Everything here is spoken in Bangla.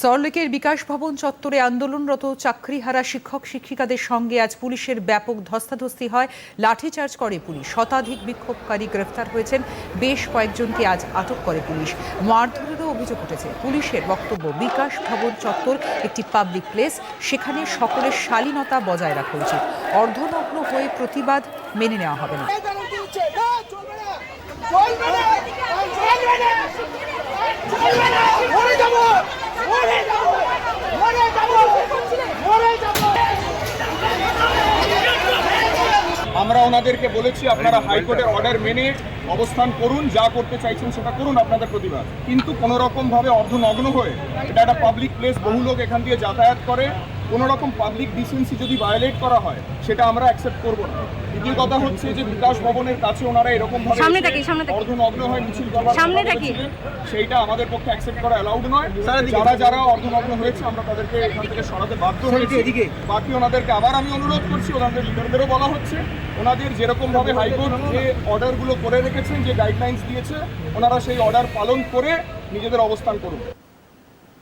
সরলেকের বিকাশ ভবন চত্বরে আন্দোলনরত চাকরিহারা শিক্ষক শিক্ষিকাদের সঙ্গে আজ পুলিশের ব্যাপক ধস্তাধস্তি হয়। লাঠিচার্জ করে পুলিশ। শতাধিক বিক্ষোভকারী গ্রেফতার হয়েছেন। বেশ কয়েকজনকে আজ আটক করে পুলিশ। মারধরেরও অভিযোগ উঠেছে। পুলিশের বক্তব্য, বিকাশ ভবন চত্বর একটি পাবলিক প্লেস সেখানে সকলের শালীনতা বজায় রাখা উচিত। অর্ধনগ্ন হয়ে প্রতিবাদ মেনে নেওয়া হবে না। না। আমরা ওনাদেরকে বলেছি আপনারা হাইকোর্টের অর্ডার মেনে অবস্থান করুন যা করতে চাইছেন সেটা করুন আপনাদের প্রতিবাদ। কিন্তু কোনোরকমভাবে রকম অর্ধনগ্ন হয়ে এটা একটা পাবলিক প্লেস বহু লোক এখান দিয়ে যাতায়াত করে কোনো রকম পাবলিক ডিসেন্সি যদি ভায়োলেট করা হয় সেটা আমরা অ্যাকসেপ্ট করব না দ্বিতীয় কথা হচ্ছে যে বিকাশ ভবনের কাছে ওনারা এরকম ভাবে সামনে তাকিয়ে, সামনে তাকিয়ে। অর্ধনগ্ন হয়ে মিছিল করবার সামনে। বলেছিলেন। সেইটা আমাদের পক্ষে অ্যাকসেপ্ট করা অ্যালাউড নয় যারা যারা অর্ধনগ্ন হয়েছে আমরা তাদেরকে এখান থেকে সরাতে বাধ্য হয়েছি বাকি ওনাদেরকে আবার আমি অনুরোধ করছি ওনাদের লিডারদেরও বলা হচ্ছে ওনাদের যেরকম ভাবে হাইকোর্ট যে অর্ডারগুলো করে রেখেছেন যে গাইডলাইন্স দিয়েছে ওনারা সেই অর্ডার পালন করে নিজেদের অবস্থান করুন